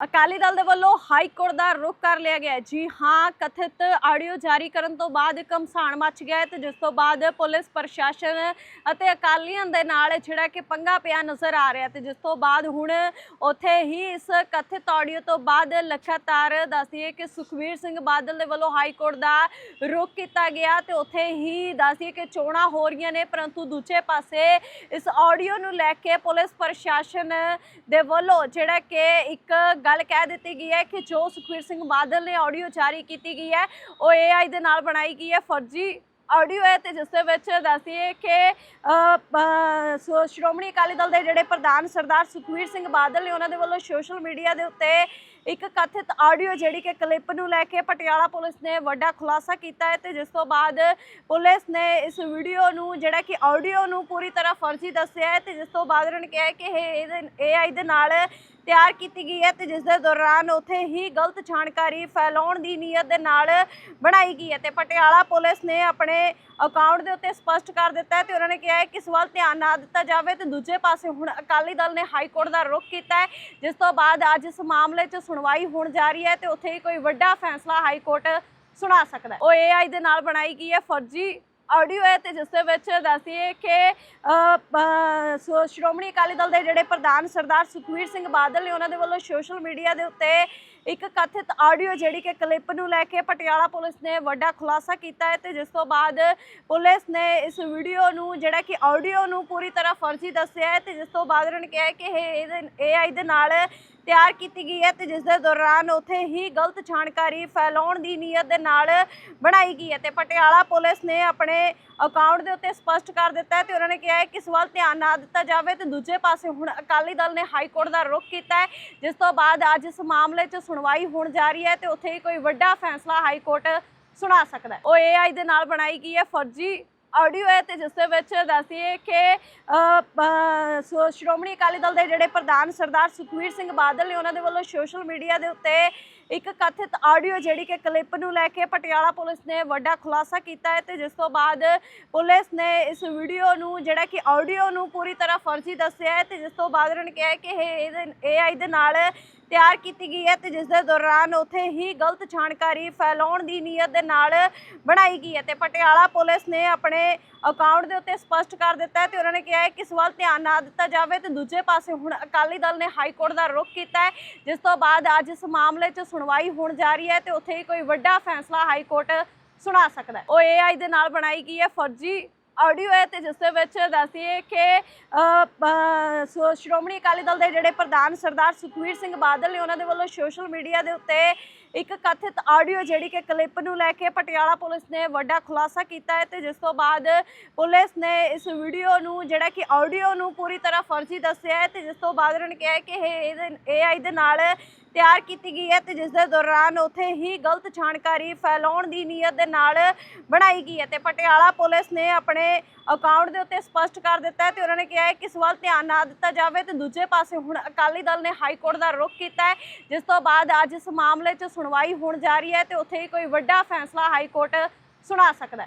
ਅਕਾਲੀ ਦਲ ਦੇ ਵੱਲੋਂ high court ਦਾ ਰੁਖ ਕਰ ਲਿਆ ਗਿਆ ਜੀ ਹਾਂ, ਕਥਿਤ ਆਡੀਓ ਜਾਰੀ ਕਰਨ ਤੋਂ ਬਾਅਦ ਕਮਸਾਨ ਮੱਚ ਗਿਆ ਹੈ ਤੇ ਜਿਸ ਤੋਂ ਬਾਅਦ ਪੁਲਿਸ, ਪ੍ਰਸ਼ਾਸਨ ਅਤੇ ਅਕਾਲੀਆਂ ਦੇ ਨਾਲ ਜਿਹੜਾ ਕਿ ਪੰਗਾ ਪਿਆ ਨਜ਼ਰ ਆ ਰਿਹਾ ਤੇ ਜਿਸ ਤੋਂ ਬਾਅਦ ਹੁਣ ਉੱਥੇ ਹੀ ਇਸ ਕਥਿਤ ਆਡੀਓ ਤੋਂ ਬਾਅਦ ਲਗਾਤਾਰ ਦੱਸਦੀਏ ਕਿ ਸੁਖਵੀਰ ਸਿੰਘ ਬਾਦਲ ਦੇ ਵੱਲੋਂ ਹਾਈ ਕੋਰਟ ਦਾ ਰੁਖ ਕੀਤਾ ਗਿਆ ਤੇ ਉੱਥੇ ਹੀ ਦੱਸੀਏ ਕਿ ਚੋਣਾਂ ਹੋ ਰਹੀਆਂ ਨੇ, ਪਰੰਤੂ ਦੂਜੇ ਪਾਸੇ ਇਸ ਆਡੀਓ ਨੂੰ ਲੈ ਕੇ ਪੁਲਿਸ, ਪ੍ਰਸ਼ਾਸਨ ਦੇ ਵੱਲੋਂ ਜਿਹੜਾ ਕਿ ਇੱਕ ਗੱਲ ਕਹਿ ਦਿੱਤੀ ਗਈ ਹੈ ਕਿ ਜੋ ਸੁਖਵੀਰ ਸਿੰਘ ਬਾਦਲ ਨੇ ਆਡੀਓ ਜਾਰੀ ਕੀਤੀ ਗਈ ਹੈ, ਉਹ AI ਦੇ ਨਾਲ ਬਣਾਈ ਗਈ ਹੈ ਫਰਜ਼ੀ ਆਡੀਓ ਹੈ ਤੇ ਜਿਸ ਦੇ ਵਿੱਚ ਦੱਸੀਏ ਕਿ ਸ਼੍ਰੋਮਣੀ ਅਕਾਲੀ ਦਲ ਦੇ ਜਿਹੜੇ ਪ੍ਰਧਾਨ ਸਰਦਾਰ ਸੁਖਵੀਰ ਸਿੰਘ ਬਾਦਲ ਨੇ ਉਹਨਾਂ ਦੇ ਵੱਲੋਂ ਸੋਸ਼ਲ ਮੀਡੀਆ ਦੇ ਉੱਤੇ ਇੱਕ ਕਥਿਤ ਆਡੀਓ ਜਿਹੜੀ ਕਿ ਕਲਿੱਪ ਨੂੰ ਲੈ ਕੇ ਪਟਿਆਲਾ ਪੁਲਿਸ ਨੇ ਵੱਡਾ ਖੁਲਾਸਾ ਕੀਤਾ ਹੈ ਤੇ ਜਿਸ ਤੋਂ ਬਾਅਦ ਪੁਲਿਸ ਨੇ ਇਸ ਵੀਡੀਓ ਨੂੰ ਜਿਹੜਾ ਕਿ ਆਡੀਓ ਨੂੰ ਪੂਰੀ ਤਰ੍ਹਾਂ ਫਰਜ਼ੀ ਦੱਸਿਆ ਹੈ ਤੇ ਜਿਸ ਤੋਂ ਬਾਅਦ ਉਹਨਾਂ ਨੇ ਕਿਹਾ ਕਿ ਇਹ ਇਹਦੇ AI ਦੇ ਨਾਲ ਤਿਆਰ ਕੀਤੀ ਗਈ ਹੈ ਤੇ ਜਿਸ ਦੇ ਦੌਰਾਨ ਉੱਥੇ ਹੀ ਗਲਤ ਜਾਣਕਾਰੀ ਫੈਲਾਉਣ ਦੀ ਨੀਅਤ ਦੇ ਨਾਲ ਬਣਾਈ ਗਈ ਹੈ ਤੇ ਪਟਿਆਲਾ ਪੁਲਿਸ ਨੇ ਆਪਣੇ ਅਕਾਊਂਟ ਦੇ ਉੱਤੇ ਸਪਸ਼ਟ ਕਰ ਦਿੱਤਾ ਹੈ ਤੇ ਉਹਨਾਂ ਨੇ ਕਿਹਾ ਹੈ ਕਿ ਇਸ ਵੱਲ ਧਿਆਨ ਨਾ ਦਿੱਤਾ ਜਾਵੇ ਤੇ ਦੂਜੇ ਪਾਸੇ ਹੁਣ ਅਕਾਲੀ ਦਲ ਨੇ ਹਾਈ ਕੋਰਟ ਦਾ ਰੁਖ ਕੀਤਾ ਹੈ, ਜਿਸ ਤੋਂ ਬਾਅਦ ਅੱਜ ਇਸ ਮਾਮਲੇ 'ਚ ਸੁਣਵਾਈ ਹੋਣ ਜਾ ਰਹੀ ਹੈ ਤੇ ਉੱਥੇ ਹੀ ਕੋਈ ਵੱਡਾ ਫੈਸਲਾ ਹਾਈ ਕੋਰਟ ਸੁਣਾ ਸਕਦਾ ਹੈ। ਉਹ AI ਦੇ ਨਾਲ ਬਣਾਈ ਗਈ ਹੈ ਫਰਜ਼ੀ ਆਡੀਓ ਹੈ ਤੇ ਜਿਸ ਦੇ ਵਿੱਚ ਦੱਸੀਏ ਕਿ ਸ਼੍ਰੋਮਣੀ ਅਕਾਲੀ ਦਲ ਦੇ ਜਿਹੜੇ ਪ੍ਰਧਾਨ ਸਰਦਾਰ ਸੁਖਵੀਰ ਸਿੰਘ ਬਾਦਲ ਨੇ ਉਹਨਾਂ ਦੇ ਵੱਲੋਂ ਸੋਸ਼ਲ ਮੀਡੀਆ ਦੇ ਉੱਤੇ ਇੱਕ ਕਥਿਤ ਆਡੀਓ ਜਿਹੜੀ ਕਿ ਕਲਿੱਪ ਨੂੰ ਲੈ ਕੇ ਪਟਿਆਲਾ ਪੁਲਿਸ ਨੇ ਵੱਡਾ ਖੁਲਾਸਾ ਕੀਤਾ ਹੈ ਤੇ ਜਿਸ ਤੋਂ ਬਾਅਦ ਪੁਲਿਸ ਨੇ ਇਸ ਵੀਡੀਓ ਨੂੰ ਜਿਹੜਾ ਕਿ ਆਡੀਓ ਨੂੰ ਪੂਰੀ ਤਰ੍ਹਾਂ ਫਰਜ਼ੀ ਦੱਸਿਆ ਹੈ ਤੇ ਜਿਸ ਤੋਂ ਬਾਅਦ ਉਹਨਾਂ ਨੇ ਕਿਹਾ ਕਿ ਇਹ ਇਹਦੇ AI ਦੇ ਨਾਲ ਤਿਆਰ ਕੀਤੀ ਗਈ ਹੈ ਤੇ ਜਿਸ ਦੇ ਦੌਰਾਨ ਉੱਥੇ ਹੀ ਗਲਤ ਜਾਣਕਾਰੀ ਫੈਲਾਉਣ ਦੀ ਨੀਅਤ ਦੇ ਨਾਲ ਬਣਾਈ ਗਈ ਹੈ ਤੇ ਪਟਿਆਲਾ ਪੁਲਿਸ ਨੇ ਆਪਣੇ ਅਕਾਊਂਟ ਦੇ ਉੱਤੇ ਸਪਸ਼ਟ ਕਰ ਦਿੱਤਾ ਹੈ ਤੇ ਉਹਨਾਂ ਨੇ ਕਿਹਾ ਹੈ ਕਿ ਇਸ ਵੱਲ ਧਿਆਨ ਨਾ ਦਿੱਤਾ ਜਾਵੇ ਤੇ ਦੂਜੇ ਪਾਸੇ ਹੁਣ ਅਕਾਲੀ ਦਲ ਨੇ ਹਾਈ ਕੋਰਟ ਦਾ ਰੁਖ ਕੀਤਾ ਹੈ, ਜਿਸ ਤੋਂ ਬਾਅਦ ਅੱਜ ਇਸ ਮਾਮਲੇ 'ਚ ਸੁਣਵਾਈ ਹੋਣ ਜਾ ਰਹੀ ਹੈ ਤੇ ਉੱਥੇ ਹੀ ਕੋਈ ਵੱਡਾ ਫੈਸਲਾ ਹਾਈ ਕੋਰਟ ਸੁਣਾ ਸਕਦਾ ਹੈ। ਉਹ AI ਦੇ ਨਾਲ ਬਣਾਈ ਗਈ ਹੈ ਫਰਜ਼ੀ ਆਡੀਓ ਹੈ ਤੇ ਜਿਸ ਦੇ ਵਿੱਚ ਦੱਸੀਏ ਕਿ ਸੋ ਸ਼੍ਰੋਮਣੀ ਅਕਾਲੀ ਦਲ ਦੇ ਜਿਹੜੇ ਪ੍ਰਧਾਨ ਸਰਦਾਰ ਸੁਖਵੀਰ ਸਿੰਘ ਬਾਦਲ ਨੇ ਉਹਨਾਂ ਦੇ ਵੱਲੋਂ ਸੋਸ਼ਲ ਮੀਡੀਆ ਦੇ ਉੱਤੇ ਇੱਕ ਕਥਿਤ ਆਡੀਓ ਜਿਹੜੀ ਕਿ ਕਲਿੱਪ ਨੂੰ ਲੈ ਕੇ ਪਟਿਆਲਾ ਪੁਲਿਸ ਨੇ ਵੱਡਾ ਖੁਲਾਸਾ ਕੀਤਾ ਹੈ ਤੇ ਜਿਸ ਤੋਂ ਬਾਅਦ ਪੁਲਿਸ ਨੇ ਇਸ ਵੀਡੀਓ ਨੂੰ ਜਿਹੜਾ ਕਿ ਆਡੀਓ ਨੂੰ ਪੂਰੀ ਤਰ੍ਹਾਂ ਫਰਜ਼ੀ ਦੱਸਿਆ ਹੈ ਤੇ ਜਿਸ ਤੋਂ ਬਾਅਦ ਉਹਨਾਂ ਨੇ ਕਿਹਾ ਕਿ ਇਹ ਇਹਦੇ AI ਦੇ ਨਾਲ ਤਿਆਰ ਕੀਤੀ ਗਈ ਹੈ ਤੇ ਜਿਸ ਦੇ ਦੌਰਾਨ ਉੱਥੇ ਹੀ ਗਲਤ ਜਾਣਕਾਰੀ ਫੈਲਾਉਣ ਦੀ ਨੀਅਤ ਦੇ ਨਾਲ ਬਣਾਈ ਗਈ ਹੈ ਤੇ ਪਟਿਆਲਾ ਪੁਲਿਸ ਨੇ ਆਪਣੇ ਅਕਾਊਂਟ ਦੇ ਉੱਤੇ ਸਪਸ਼ਟ ਕਰ ਦਿੱਤਾ ਹੈ ਤੇ ਉਹਨਾਂ ਨੇ ਕਿਹਾ ਹੈ ਕਿ ਇਸ ਵੱਲ ਧਿਆਨ ਨਾ ਦਿੱਤਾ ਜਾਵੇ ਤੇ ਦੂਜੇ ਪਾਸੇ ਹੁਣ ਅਕਾਲੀ ਦਲ ਨੇ ਹਾਈ ਕੋਰਟ ਦਾ ਰੁਖ ਕੀਤਾ ਹੈ, ਜਿਸ ਤੋਂ ਬਾਅਦ ਅੱਜ ਇਸ ਮਾਮਲੇ 'ਚ ਸੁਣਵਾਈ ਹੋਣ ਜਾ ਰਹੀ ਹੈ ਤੇ ਉੱਥੇ ਹੀ ਕੋਈ ਵੱਡਾ ਫੈਸਲਾ ਹਾਈ ਕੋਰਟ ਸੁਣਾ ਸਕਦਾ ਹੈ। ਉਹ AI ਦੇ ਨਾਲ ਬਣਾਈ ਗਈ ਹੈ ਫਰਜ਼ੀ ਆਡੀਓ ਹੈ ਤੇ ਜਿਸ ਦੇ ਵਿੱਚ ਦੱਸੀਏ ਕਿ ਸੋ ਸ਼੍ਰੋਮਣੀ ਅਕਾਲੀ ਦਲ ਦੇ ਜਿਹੜੇ ਪ੍ਰਧਾਨ ਸਰਦਾਰ ਸੁਖਵੀਰ ਸਿੰਘ ਬਾਦਲ ਨੇ ਉਹਨਾਂ ਦੇ ਵੱਲੋਂ ਸੋਸ਼ਲ ਮੀਡੀਆ ਦੇ ਉੱਤੇ ਇੱਕ ਕਥਿਤ ਆਡੀਓ ਜਿਹੜੀ ਕਿ ਕਲਿੱਪ ਨੂੰ ਲੈ ਕੇ ਪਟਿਆਲਾ ਪੁਲਿਸ ਨੇ ਵੱਡਾ ਖੁਲਾਸਾ ਕੀਤਾ ਹੈ ਤੇ ਜਿਸ ਤੋਂ ਬਾਅਦ ਪੁਲਿਸ ਨੇ ਇਸ ਵੀਡੀਓ ਨੂੰ ਜਿਹੜਾ ਕਿ ਆਡੀਓ ਨੂੰ ਪੂਰੀ ਤਰ੍ਹਾਂ ਫਰਜ਼ੀ ਦੱਸਿਆ ਹੈ ਤੇ ਜਿਸ ਤੋਂ ਬਾਅਦ ਉਹਨਾਂ ਨੇ ਕਿਹਾ ਕਿ ਇਹ ਇਹਦੇ AI ਦੇ ਨਾਲ ਤਿਆਰ ਕੀਤੀ ਗਈ ਹੈ ਤੇ ਜਿਸ ਦੇ ਦੌਰਾਨ ਉੱਥੇ ਹੀ ਗਲਤ ਜਾਣਕਾਰੀ ਫੈਲਾਉਣ ਦੀ ਨੀਅਤ ਦੇ ਨਾਲ ਬਣਾਈ ਗਈ ਹੈ ਤੇ ਪਟਿਆਲਾ ਪੁਲਿਸ ਨੇ ਆਪਣੇ ਅਕਾਊਂਟ ਦੇ ਉੱਤੇ ਸਪਸ਼ਟ ਕਰ ਦਿੱਤਾ ਹੈ ਤੇ ਉਹਨਾਂ ਨੇ ਕਿਹਾ ਹੈ ਕਿ ਇਸ ਵੱਲ ਧਿਆਨ ਨਾ ਦਿੱਤਾ ਜਾਵੇ ਤੇ ਦੂਜੇ ਪਾਸੇ ਹੁਣ ਅਕਾਲੀ ਦਲ ਨੇ ਹਾਈ ਕੋਰਟ ਦਾ ਰੁਖ ਕੀਤਾ ਹੈ, ਜਿਸ ਤੋਂ ਬਾਅਦ ਅੱਜ ਇਸ ਮਾਮਲੇ 'ਚ ਸੁਣਵਾਈ ਹੋਣ ਜਾ ਰਹੀ ਹੈ ਤੇ ਉੱਥੇ ਹੀ ਕੋਈ ਵੱਡਾ ਫੈਸਲਾ ਹਾਈ ਕੋਰਟ ਸੁਣਾ ਸਕਦਾ ਹੈ।